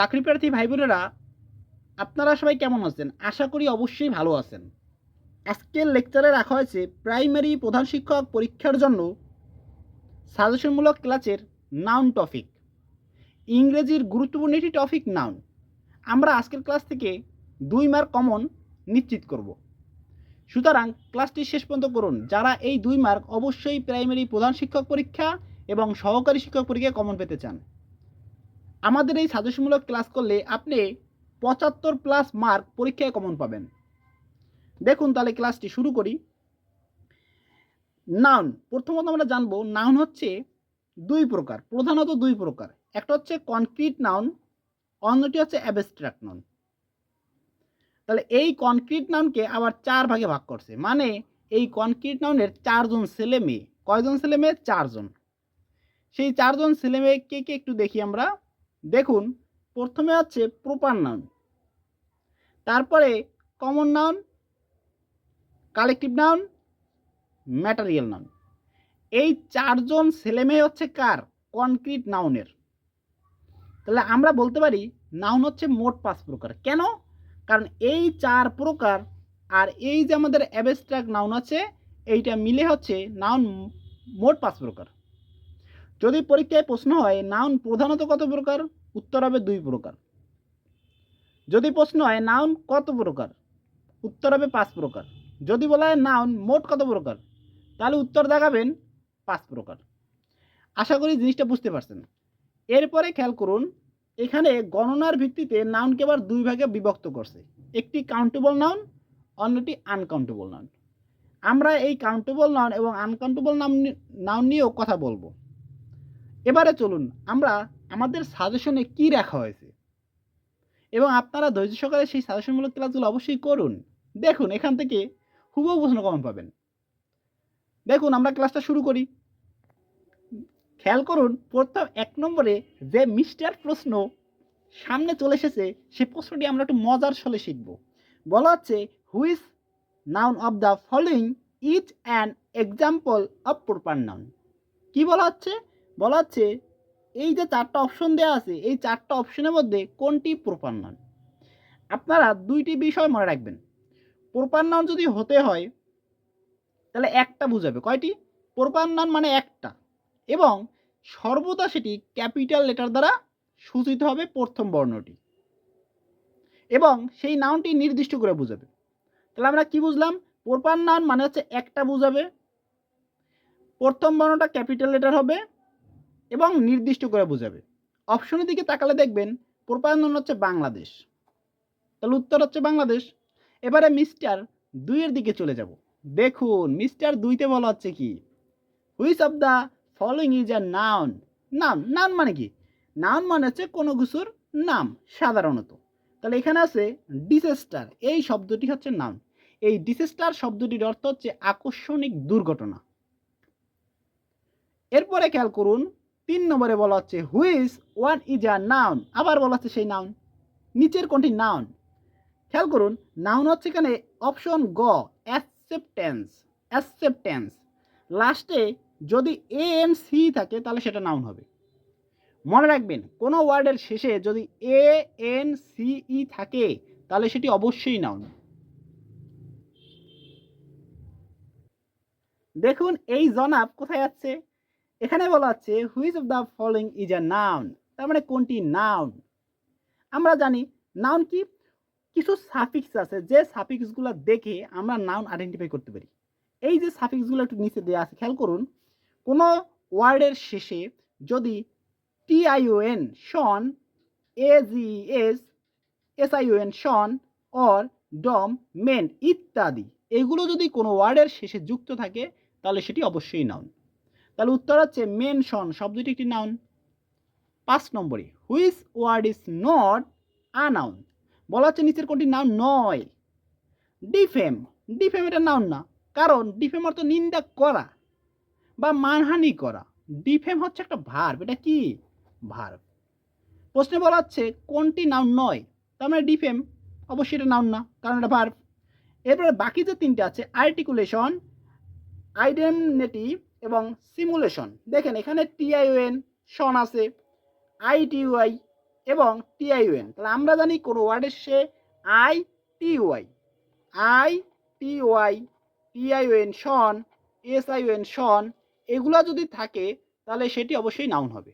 চাকরি প্রার্থী ভাই বোনেরা আপনারা সবাই কেমন আছেন? আশা করি অবশ্যই ভালো আছেন। আজকের লেকচারে রাখা হয়েছে প্রাইমারি প্রধান শিক্ষক পরীক্ষার জন্য সাজেশনমূলক ক্লাসের নাউন টপিক ইংরেজির গুরুত্বপূর্ণ একটি টপিক নাউন আমরা আজকের ক্লাস থেকে দুই মার্ক কমন নিশ্চিত করব। সুতরাং ক্লাসটি শেষ পর্যন্ত করুন। যারা এই দুই মার্ক অবশ্যই প্রাইমারি প্রধান শিক্ষক পরীক্ষা এবং সহকারী শিক্ষক পরীক্ষায় কমন পেতে চান। আমাদের এই সাজেশনমূলক ক্লাস করলে আপনি পঁচাত্তর প্লাস মার্ক পরীক্ষায় কমন পাবেন। দেখুন তাহলে ক্লাসটি শুরু করি। নাউন, প্রথমত আমরা জানব নাউন হচ্ছে দুই প্রকার, প্রধানত দুই প্রকার। একটা হচ্ছে কনক্রিট নাউন অন্যটি হচ্ছে অ্যাবস্ট্রাক্ট নাউন তাহলে এই কনক্রিট নাউনকে আবার চার ভাগে ভাগ করছে। মানে এই কনক্রিট নাউনের চারজন ছেলে মেয়ে, কয়জন ছেলে মেয়ে? চারজন। সেই চারজন ছেলে মেয়েকে কে একটু দেখি আমরা। দেখুন, প্রথমে হচ্ছে প্রপার নাউন তারপরে common noun collective noun material noun এই চারজন ছেলেমেয়ে হচ্ছে কার? কনক্রিট নাউনের তাহলে আমরা বলতে পারি নাউন হচ্ছে মোট পাঁচ প্রকার। কেন? কারণ এই চার প্রকার আর এই যে আমাদের অ্যাবস্ট্রাক্ট নাউন আছে, এইটা মিলে হচ্ছে নাউন মোট পাঁচ প্রকার। যদি পরীক্ষায় প্রশ্ন হয় নাউন প্রধানত কত প্রকার? উত্তর হবে দুই প্রকার। যদি প্রশ্ন হয় নাউন কত প্রকার? উত্তর হবে পাঁচ প্রকার। যদি বলা হয় নাউন মোট কত প্রকার? তাহলে উত্তর দেখাবেন পাঁচ প্রকার। আশা করি জিনিসটা বুঝতে পারছেন। এরপরে খেয়াল করুন, এখানে গণনার ভিত্তিতে নাউনকে আবার দুই ভাগে বিভক্ত করছে। একটি কাউন্টেবল নাউন অন্যটি আনকাউন্টেবল নাউন আমরা এই কাউন্টেবল নাউন এবং আনকাউন্টেবল নাম নাউন নিয়েও কথা বলব। এবারে চলুন আমরা আমাদের সাজেশনে কি রাখা হয়েছে? এবং আপনারা ধৈর্য সহকারে সেই সাজেশনমূলক ক্লাসগুলো অবশ্যই করুন। দেখুন, এখান থেকে হুবহু প্রশ্ন কমন পাবেন। দেখুন, আমরা ক্লাসটা শুরু করি। খেয়াল করুন, প্রথম এক নম্বরে যে মিস্টার প্রশ্ন সামনে চলে এসেছে, সে প্রশ্নটি আমরা একটু মজার ছলে শিখব। বলা হচ্ছে which noun of the following each an example of proper noun কি বলা হচ্ছে? বলা হচ্ছে, এই যে চারটা অপশন দেওয়া আছে, এই চারটা অপশনের মধ্যে কোনটি প্রপার নাউন আপনারা দুইটি বিষয় মনে রাখবেন। প্রপার নাউন যদি হতে হয়, তাহলে একটা বুঝাবে। কয়টি? প্রপার নাউন মানে একটা। এবং সর্বদা সেটি ক্যাপিটাল লেটার দ্বারা সূচিত হবে প্রথম বর্ণটি। এবং সেই নাউনটি নির্দিষ্ট করে বুঝাবে। তাহলে আমরা কি বুঝলাম? প্রপার মানে হচ্ছে একটা বুঝাবে। প্রথম বর্ণটা ক্যাপিটাল লেটার হবে। এবং নির্দিষ্ট করে বোঝাবে। অপশনের দিকে তাকালে দেখবেন প্রপার নাউন হচ্ছে বাংলাদেশ। তাহলে উত্তর হচ্ছে বাংলাদেশ। এবারে মিস্টার দুইয়ের দিকে চলে যাব। দেখুন, মিস্টার দুইতে বলা হচ্ছে কি? Which of the following is a noun নাম নাউন মানে কি? নাউন মানে হচ্ছে কোনো কিছুর নাম, সাধারণত। তাহলে এখানে আছে ডিসেস্টার এই শব্দটি হচ্ছে নাউন এই ডিসেস্টার শব্দটির অর্থ হচ্ছে আকর্ষণিক দুর্ঘটনা। এরপরে খেয়াল করুন তিন নম্বরে বলা হচ্ছে which one is a noun আবার বলা হচ্ছে সেই নাউন নিচের কোনটি নাউন খেয়াল করুন নাউন হচ্ছে এখানে অপশন গ অ্যাকসেপ্টেন্স অ্যাকসেপ্টেন্স লাস্টে যদি এ এন সি থাকে, তাহলে সেটা নাউন হবে। মনে রাখবেন, কোনো ওয়ার্ডের শেষে যদি এ এন সি ই থাকে, তাহলে সেটি অবশ্যই নাউন দেখুন, এই জনাব কোথায় যাচ্ছে এখানে বলা হচ্ছে which of the following is a noun তার মানে কোনটি নাউন আমরা জানি নাউন কি? কিছু সাফিক্স আছে, যে সাফিক্সগুলো দেখে আমরা নাউন আইডেন্টিফাই করতে পারি। এই যে সাফিক্সগুলো একটু নিচে দেওয়া আছে, খেয়াল করুন। কোনো ওয়ার্ডের শেষে যদি T I O N shun A G S S S I O N shun or dom ment ইত্যাদি, এগুলো যদি কোনো ওয়ার্ডের শেষে যুক্ত থাকে, তাহলে সেটি অবশ্যই নাউন তাহলে উত্তর হচ্ছে মেনশন শব্দটি একটি নাউন পাঁচ নম্বরে which word is not a noun বলা হচ্ছে নিচের কোনটি নাউন নয় ডিফেম ডিফেম এটা নাউন না। কারণ ডিফেম অর্থ নিন্দা করা বা মানহানি করা। ডিফেম হচ্ছে একটা ভার্ব এটা কি? ভার্ব প্রশ্নে বলা হচ্ছে কোনটি নাউন নয়? তার মানে ডিফেম অবশ্যই এটা নাউন না, কারণ এটা ভার্ব এরপরে বাকি যে তিনটে আছে আর্টিকুলেশন আইডেন্টিটি এবং সিমুলেশন দেখেন, এখানে টিআইওএন শন আছে আইটিউআই এবং টিআইওএন তাহলে আমরা জানি কোনো ওয়ার্ডের সে I T Y I T Y T I O N shun S I O N shun এগুলো যদি থাকে, তাহলে সেটি অবশ্যই নাউন হবে।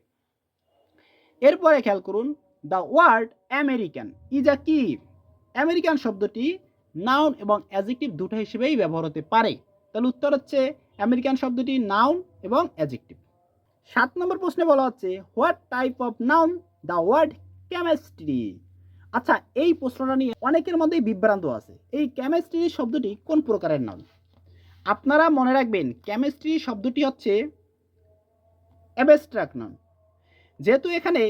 এরপরে খেয়াল করুন the word American is a কি আমেরিকান শব্দটি নাউন এবং অ্যাজেক্টিভ দুটো হিসেবেই ব্যবহার হতে পারে। তাহলে উত্তর হচ্ছে আমেরিকান শব্দটি নাউন এবং অ্যাজেক্টিভ সাত নম্বর প্রশ্নে বলা হচ্ছে what type of noun the word chemistry আচ্ছা এই প্রশ্নটা নিয়ে অনেকের মধ্যেই বিভ্রান্ত আছে। এই কেমিস্ট্রি শব্দটি কোন প্রকারের নাউন আপনারা মনে রাখবেন কেমিস্ট্রি শব্দটি হচ্ছে অ্যাবস্ট্রাক্ট নাউন যেহেতু এখানে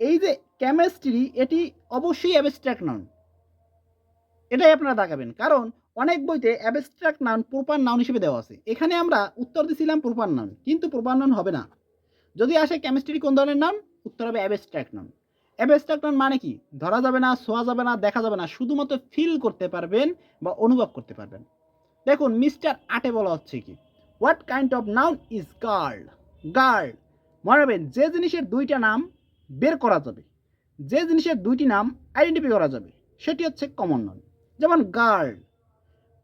এই যে কেমিস্ট্রি এটি অবশ্যই অ্যাবস্ট্রাক্ট নাউন এটাই আপনারা দেখাবেন। কারণ অনেক বইতে অ্যাবস্ট্রাক্ট নাউন প্রপার নাউন হিসেবে দেওয়া আছে। এখানে আমরা উত্তর দিছিলাম প্রপার নাউন কিন্তু প্রপার নাউন হবে না। যদি আসে কেমিস্ট্রি কোন ধরনের নাউন উত্তর হবে অ্যাবস্ট্রাক্ট নাউন অ্যাবস্ট্রাক্ট নাউন মানে কি? ধরা যাবে না ছোঁয়া যাবে না, দেখা যাবে না, শুধুমাত্র ফিল করতে পারবেন বা অনুভব করতে পারবেন। দেখুন মিস্টার আটে বলা হচ্ছে কি? What kind of noun is girl girl মনে রাখবেন, যে জিনিসের দুইটা নাম বের করা যাবে, যে জিনিসের দুইটি নাম আইডেন্টিফাই করা যাবে, সেটি হচ্ছে কমন নাউন যেমন গার্ল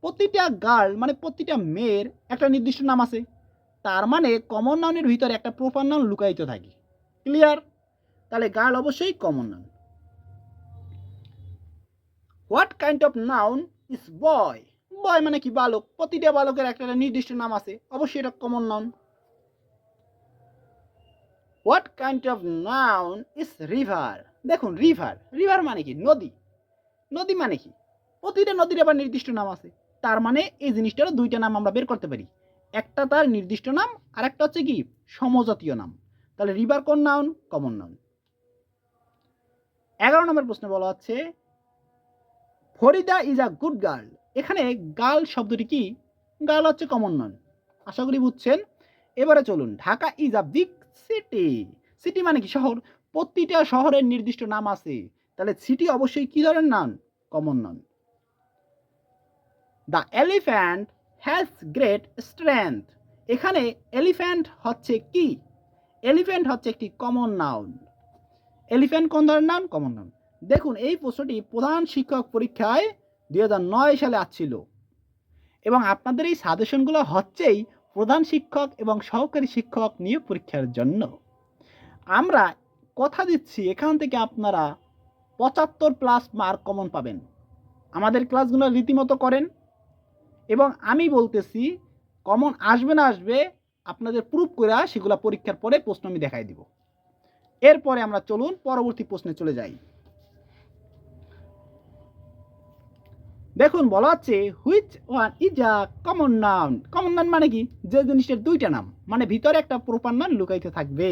প্রতিটা গার্ল মানে প্রতিটা মেয়ের একটা নির্দিষ্ট নাম আছে। তার মানে কমন নাউনের ভিতরে একটা প্রপার নাউন লুকায়িত থাকে। ক্লিয়ার তাহলে গার্ল অবশ্যই common noun what kind of noun is boy boy মানে কি? বালক। প্রতিটা বালকের একটা নির্দিষ্ট নাম আছে। অবশ্যই এটা common noun what kind of noun is river দেখুন রিভার রিভার মানে কি? নদী। নদী মানে কি? প্রতিটা নদীর আবার নির্দিষ্ট নাম আছে। তার মানে এই জিনিসটারও দুইটা নাম আমরা বের করতে পারি। একটা তার নির্দিষ্ট নাম আর একটা হচ্ছে কি? সমজাতীয় নাম। তাহলে রিভার কোন নাউন কমন নাউন এগারো নম্বর প্রশ্নে বলা হচ্ছে, Farida is a good girl এখানে গার্ল শব্দটি কি? গার্ল হচ্ছে কমন নাউন আশা করি বুঝছেন। এবারে চলুন, Dhaka is a big city city মানে কি? শহর। প্রতিটা শহরের নির্দিষ্ট নাম আছে। তাহলে সিটি অবশ্যই কি ধরনের নাম কমন নাম the elephant has great strength এখানে এলিফ্যান্ট হচ্ছে কি? এলিফ্যান্ট হচ্ছে একটি কমন নাউন এলিফ্যান্ট কোন ধরনের নাউন কমন নাউন দেখুন, এই প্রশ্নটি প্রধান শিক্ষক পরীক্ষায় দু হাজার নয় সালে আসছিল। এবং আপনাদের এই সাজেশনগুলো হচ্ছেই প্রধান শিক্ষক এবং সহকারী শিক্ষক নিয়োগ পরীক্ষার জন্য। আমরা কথা দিচ্ছি, এখান থেকে আপনারা পঁচাত্তর প্লাস মার্ক কমন পাবেন। আমাদের ক্লাসগুলো রীতিমতো করেন। এবং আমি বলতেছি কমন আসবে না আসবে, আপনাদের প্রুফ করে সেগুলো পরীক্ষার পরে প্রশ্ন আমি দেখাই দিব। এরপরে আমরা চলুন পরবর্তী প্রশ্নে চলে যাই। দেখুন, বলা হচ্ছে which one is a common noun common noun মানে কি? যে জিনিসের দুইটা নাম মানে ভিতরে একটা প্রপার নাম লুকাইতে থাকবে।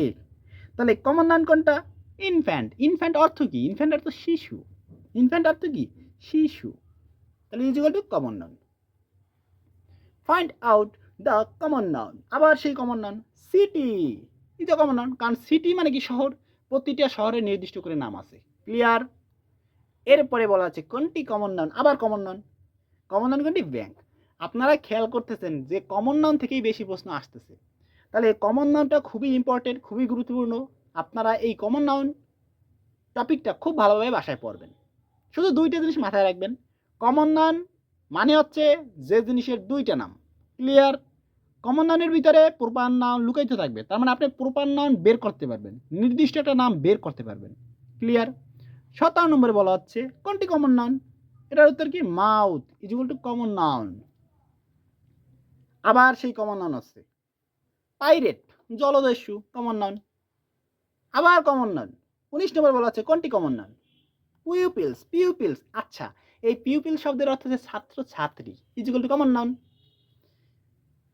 তাহলে কমন নাউন কোনটা? ইনফ্যান্ট ইনফ্যান্ট অর্থ কি? ইনফ্যান্ট অর্থ শিশু। ইনফ্যান্ট অর্থ কি? শিশু। তাহলে is to common noun find out the common noun আবার সেই common noun city is common noun কারণ সিটি মানে কি শহর? প্রতিটা শহরে নির্দিষ্ট করে নাম আছে। ক্লিয়ার এরপরে বলা আছে কোনটি কমন নাউন আবার কমন নাউন কমন নাউন কোনটি? ব্যাংক আপনারা খেয়াল করতেছেন যে কমন নাউন থেকেই বেশি প্রশ্ন আসতেছে। তাহলে কমন নাউনটা খুবই ইম্পর্টেন্ট খুবই গুরুত্বপূর্ণ। আপনারা এই কমন নাউন টপিকটা খুব ভালোভাবে বাসায় পড়বেন। শুধু দুইটা জিনিস মাথায় রাখবেন। কমন নাউন মানে হচ্ছে যে জিনিসের দুইটা নাম। ক্লিয়ার কমন নাউনের ভিতরে প্রপার নাউন লুকাইতে থাকবে। তার মানে আপনি প্রপার নাউন বের করতে পারবেন। নির্দিষ্ট একটা নাম বের করতে পারবেন। ক্লিয়ার সতেরো নম্বরে বলা হচ্ছে, কোনটি কমন নাউন এটার উত্তর কি? Mouth is two common noun আবার সেই কমন নাউন আছে। পাইরেট জলদস্যু কমন নাউন আবার কমন নাউন উনিশ নম্বর বলা হচ্ছে, কোনটি কমন নাউন পিউপিলস পিউপিলস আচ্ছা এই পিউপিল শব্দের অর্থ হচ্ছে ছাত্র ছাত্রী ইজ টু কমন নাউন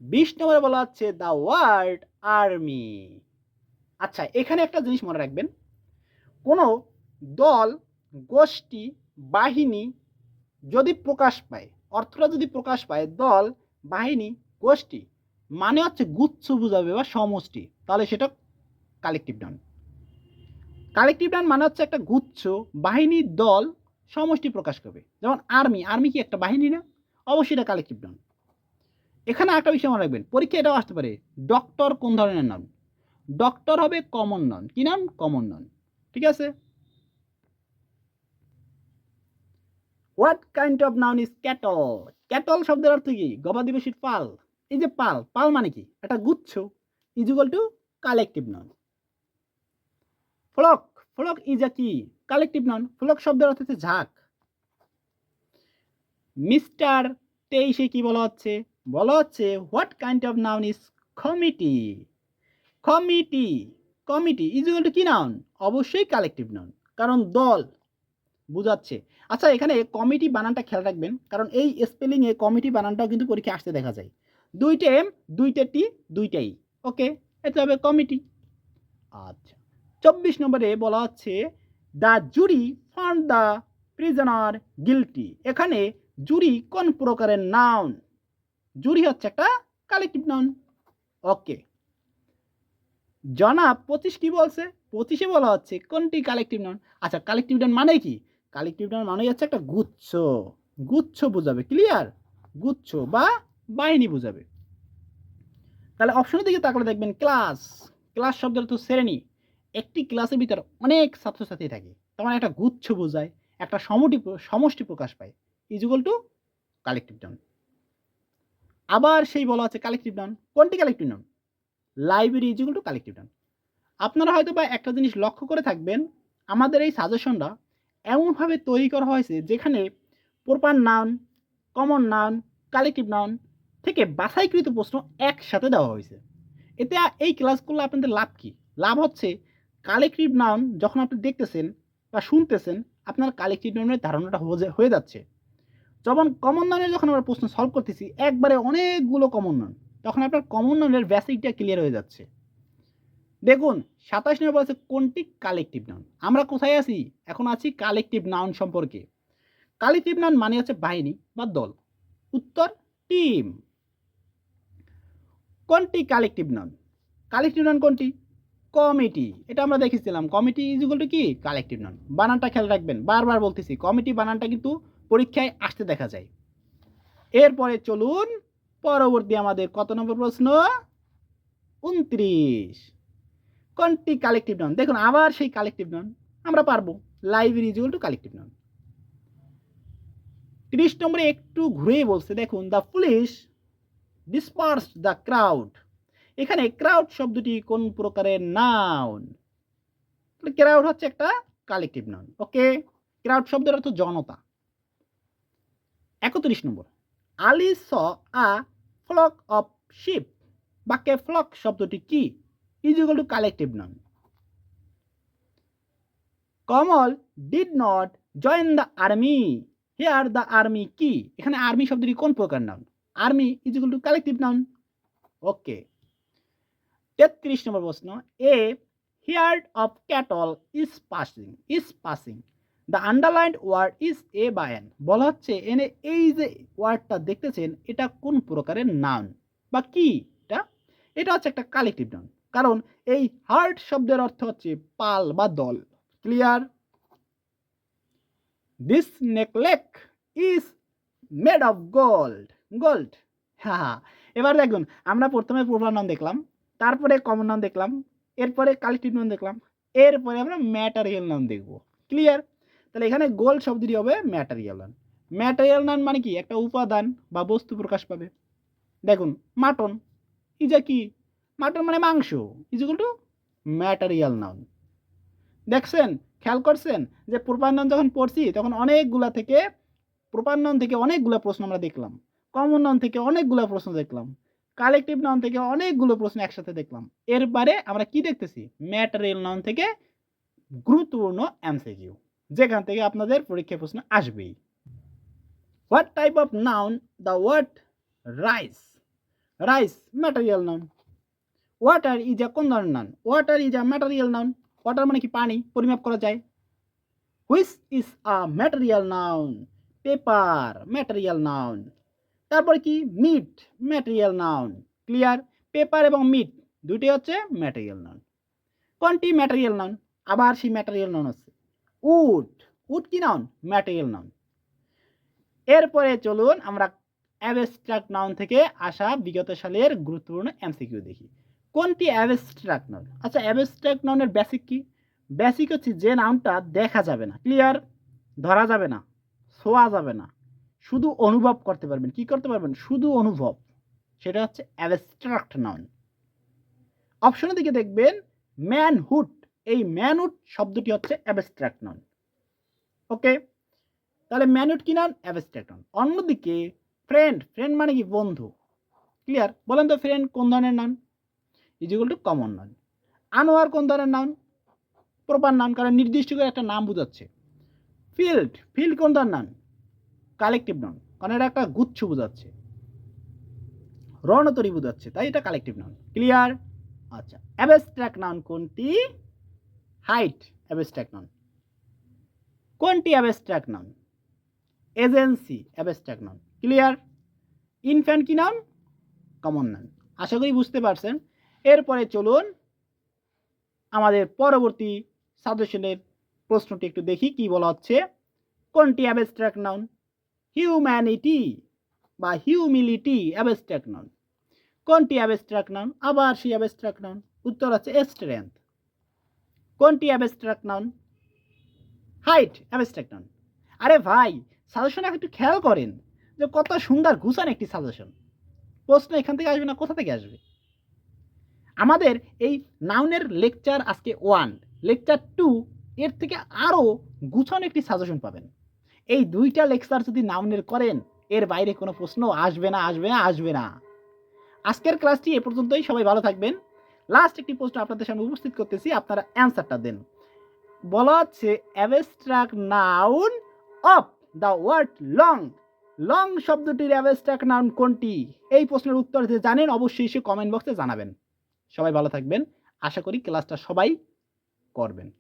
বিশ নম্বরে বলা হচ্ছে দ্য ওয়ার্ড আর্মি। আচ্ছা এখানে একটা জিনিস মনে রাখবেন। কোনো দল, গোষ্ঠী, বাহিনী যদি প্রকাশ পায়, অর্থটা যদি প্রকাশ পায়, দল, বাহিনী, গোষ্ঠী মানে হচ্ছে গুচ্ছ বোঝাবে বা সমষ্টি, তাহলে সেটা কালেকটিভ ডান কালেকটিভ ডান মানে হচ্ছে একটা গুচ্ছ বাহিনী দল, সমষ্টি প্রকাশ করবে। যেমন আর্মি আর্মি কি একটা বাহিনী না? অবশ্যই এটা কালেকটিভ ডান এখানে একটা বিষয় মনে রাখবেন পরীক্ষা এটাও আসতে পারে ডক্টর কোন ধরনের নাম? ডক্টর হবে কমন নন কি নাম? কমন নন ঠিক আছে? What kind of noun is cattle cattle শব্দের অর্থ কি? গবাদি পশুর পাল, এই যে পাল পাল মানে কি? একটা গুচ্ছ is equal to collective noun flock flock is a কি কালেকটিভ নন ফ্লক শব্দের অর্থ হচ্ছে ঝাঁক। মিস্টার তেইশে কি বলা হচ্ছে? বলা হচ্ছে what kind of noun is committee committee committee equal to কি নাউন অবশ্যই কালেকটিভ নাউন কারণ দল বুঝাচ্ছে। আচ্ছা এখানে কমিটি বানানটা খেয়াল রাখবেন, কারণ এই স্পেলিংয়ে কমিটি বানানটাও কিন্তু পরীক্ষায় আসতে দেখা যায়। দুইটা এম দুইটা টি দুইটাই ওকে এটা হবে কমিটি আচ্ছা চব্বিশ নম্বরে বলা হচ্ছে the jury found the prisoner guilty এখানে জুরি কোন প্রকারের নাউন জুরি হচ্ছে একটা কালেকটিভ নাউন ওকে জনাব পঁচিশ কি বলছে? পঁচিশে বলা হচ্ছে কোনটি কালেকটিভ নাউন আচ্ছা কালেকটিভ নাউন মানে কি? কালেকটিভ নাউন মানে হচ্ছে একটা গুচ্ছ। গুচ্ছ বোঝাবে ক্লিয়ার গুচ্ছ বা বাহিনী বোঝাবে। তাহলে অপশনের দিকে তাকলে দেখবেন ক্লাস ক্লাস শব্দের তো শ্রেণি। একটি ক্লাসের ভিতর অনেক ছাত্রছাত্রী থাকে। তার মানে একটা গুচ্ছ বোঝায়, একটা সমটি সমষ্টি প্রকাশ পায়। ইজুগল টু কালেকটিভ নাউন আবার সেই বলা আছে কালেকটিভ নাউন কোনটি collective noun library equal to collective noun আপনারা হয়তো বা একটা জিনিস লক্ষ্য করে থাকবেন, আমাদের এই সাজেশনটা এমনভাবে তৈরি করা হয়েছে যেখানে proper noun common noun collective noun থেকে বাছাইকৃত প্রশ্ন একসাথে দেওয়া হয়েছে। এতে এই ক্লাসগুলো আপনাদের লাভ কি? লাভ হচ্ছে কালেকটিভ নাউন যখন আপনি দেখতেছেন বা শুনতেছেন, আপনার কালেকটিভ নাউনের ধারণাটা হয়ে যাচ্ছে। যখন কমন নাউনের যখন আমরা প্রশ্ন সলভ করতেছি, একবারে অনেকগুলো কমন নাউন তখন আপনার কমন নাউনের বেসিকটা ক্লিয়ার হয়ে যাচ্ছে। দেখুন, সাতাশ নম্বর বলেছে কোনটি কালেকটিভ নাউন আমরা কোথায় আছি? এখন আছি কালেকটিভ নাউন সম্পর্কে। কালেকটিভ নাউন মানে হচ্ছে বাহিনী বা দল। উত্তর টিম কোনটি কালেকটিভ নাউন কালেকটিভ নাউন কোনটি? কমিটি এটা আমরা দেখেছিলাম। কমিটি ইজুগল টু কি? কালেকটিভ নাউন বানানটা খেয়াল রাখবেন। বারবার বলতেছি কমিটি বানানটা কিন্তু পরীক্ষায় আসতে দেখা যায়। এরপরে চলুন, পরবর্তী আমাদের কত নম্বর প্রশ্ন? উনত্রিশ। কোনটি কালেকটিভ নন দেখুন, আবার সেই কালেকটিভ নন আমরা পারব। Library equal to collective noun তিরিশ নম্বরে একটু ঘুরেই বলছে, দেখুন the police disperse the crowd এখানে ক্রাউড শব্দটি কোন প্রকারের নাউন ক্রাউড হচ্ছে একটা কালেকটিভ নাউন ওকে ক্রাউড শব্দের অর্থ জনতা। একত্রিশ নম্বর। Ali saw a flock of sheep. বাক্যে ফ্লক শব্দটি কি? Equal to collective noun Kamal did not join the army here the army কি? এখানে আর্মি শব্দটি কোন প্রকার নাম army equal to collective noun okay. তেত্রিশ নম্বর প্রশ্ন। A herd of cattle is passing is passing the underlined word is a বায়ান বলা হচ্ছে এনে এই যে ওয়ার্ডটা দেখতেছেন, এটা কোন প্রকারের নাউন বা কি এটা? এটা হচ্ছে একটা কালেকটিভ নাউন কারণ এই হার্ট শব্দের অর্থ হচ্ছে পাল বা দল। Clear this necklace is made of gold gold হ্যাঁ হ্যাঁ এবার দেখুন, আমরা প্রথমে প্রপার নাম দেখলাম, তারপরে কমন নাম দেখলাম, এরপরে কালেকটিভ নাম দেখলাম, এরপরে আমরা ম্যাটারিয়াল নাম দেখব। ক্লিয়ার তাহলে এখানে গোল্ড শব্দটি হবে ম্যাটারিয়াল নাম ম্যাটারিয়াল নাম মানে কি? একটা উপাদান বা বস্তু প্রকাশ পাবে। দেখুন মাটন ইজা কি মাটন মানে মাংস ইজুগুল টু ম্যাটারিয়াল নাউন দেখছেন? খেয়াল করছেন? যে প্রপার যখন পড়ছি, তখন অনেকগুলা থেকে প্রপার থেকে অনেকগুলো প্রশ্ন আমরা দেখলাম। কমন নাউন থেকে অনেকগুলো প্রশ্ন দেখলাম। কালেকটিভ নাউন থেকে অনেকগুলো প্রশ্ন একসাথে দেখলাম। এরপরে আমরা কি দেখতেছি? ম্যাটারিয়াল নাউন থেকে গুরুত্বপূর্ণ এমসিকিউ যেখান থেকে আপনাদের পরীক্ষা প্রশ্ন আসবেই। What type of noun the word rice rice material noun water is a কোন ধরনের noun water is a material noun water মানে কি? পানি। পরিমাপ করা যায়। Which is a material noun paper material noun তারপরে কি? Meat material noun clear paper এবং মিট দুটি হচ্ছে ম্যাটেরিয়াল নাউন কোনটি ম্যাটেরিয়াল নাউন আবার সেই ম্যাটেরিয়াল নাউন হচ্ছে উড উড কি নাউন ম্যাটেরিয়াল নাউন এরপরে চলুন আমরা অ্যাবস্ট্রাক্ট নাউন থেকে আসা বিগত সালের গুরুত্বপূর্ণ এমসিকিউ দেখি। কোনটি অ্যাবস্ট্রাক্ট নাউন আচ্ছা অ্যাবস্ট্রাক্ট নাউনের বেসিক কি? বেসিক হচ্ছে যে নাউনটা দেখা যাবে না ক্লিয়ার ধরা যাবে না ছোঁয়া যাবে না, শুধু অনুভব করতে পারবেন। কি করতে পারবেন? শুধু অনুভব। সেটা হচ্ছে অ্যাবস্ট্রাক্ট নাউন অপশনের দিকে দেখবেন ম্যানহুড এই ম্যানহুড শব্দটি হচ্ছে অ্যাবস্ট্রাক্ট নাউন ওকে? তাহলে ম্যানহুড কি নাউন অ্যাবস্ট্রাক্ট নাউন অন্যদিকে ফ্রেন্ড ফ্রেন্ড মানে কি? বন্ধু। ক্লিয়ার? বলেন তো ফ্রেন্ড কোন ধরনের noun equal to common noun Anwar কোন ধরনের নাউন প্রপার নাউন কারণ নির্দিষ্ট করে একটা নাম বোঝাচ্ছে। ফিল্ড ফিল্ড কোন ধরনের নাউন কালেকটিভ নন কারণ এটা একটা গুচ্ছ বোঝাচ্ছে। রণতরী বোঝাচ্ছে, তাই এটা কালেকটিভ নাউন ক্লিয়ার? আচ্ছা অ্যাবস্ট্রাক্ট নাউন কোনটি? হাইট অ্যাবস্ট্রাক্ট নাউন কোনটি abstract noun agency abstract noun clear? Infant কি নাউন কমন নাউন আশা করি বুঝতে পারছেন। এরপরে চলুন আমাদের পরবর্তী সাজেশনের প্রশ্নটি একটু দেখি, কি বলা হচ্ছে। কোনটি অ্যাবস্ট্রাক্ট নাউন হিউম্যানিটি বা হিউমিলিটি অ্যাবস্ট্রাক্ট নাউন কোনটি অ্যাবস্ট্রাক্ট নাউন আবার সেই অ্যাবস্ট্রাক্ট নাউন উত্তর আছে স্ট্রেংথ। কোনটি abstract noun height abstract noun আরে ভাই সাজেশন একটু খেয়াল করেন যে কত সুন্দর গুছান একটি সাজেশন প্রশ্ন এখান থেকে আসবে না, কোথা থেকে আসবে? আমাদের এই নাউনের লেকচার আজকে ওয়ান লেকচার টু এর থেকে আরও গুছানো একটি সাজেশন পাবেন। এই দুইটা লেকচার যদি নাউনের করেন, এর বাইরে কোনো প্রশ্ন আসবে না আসবে না আসবে না। আজকের ক্লাসটি এ পর্যন্তই, সবাই ভালো থাকবেন। লাস্ট একটি প্রশ্ন আপনাদের সামনে উপস্থিত করতেছি, আপনারা অ্যান্সারটা দেন। বলা হচ্ছে abstract noun of the word long long শব্দটির অ্যাভেস্ট্রাক নাউন কোনটি? এই প্রশ্নের উত্তর যে জানেন, অবশ্যই সে কমেন্ট বক্সে জানাবেন। সবাই ভালো থাকবেন। আশা করি ক্লাসটা সবাই করবেন।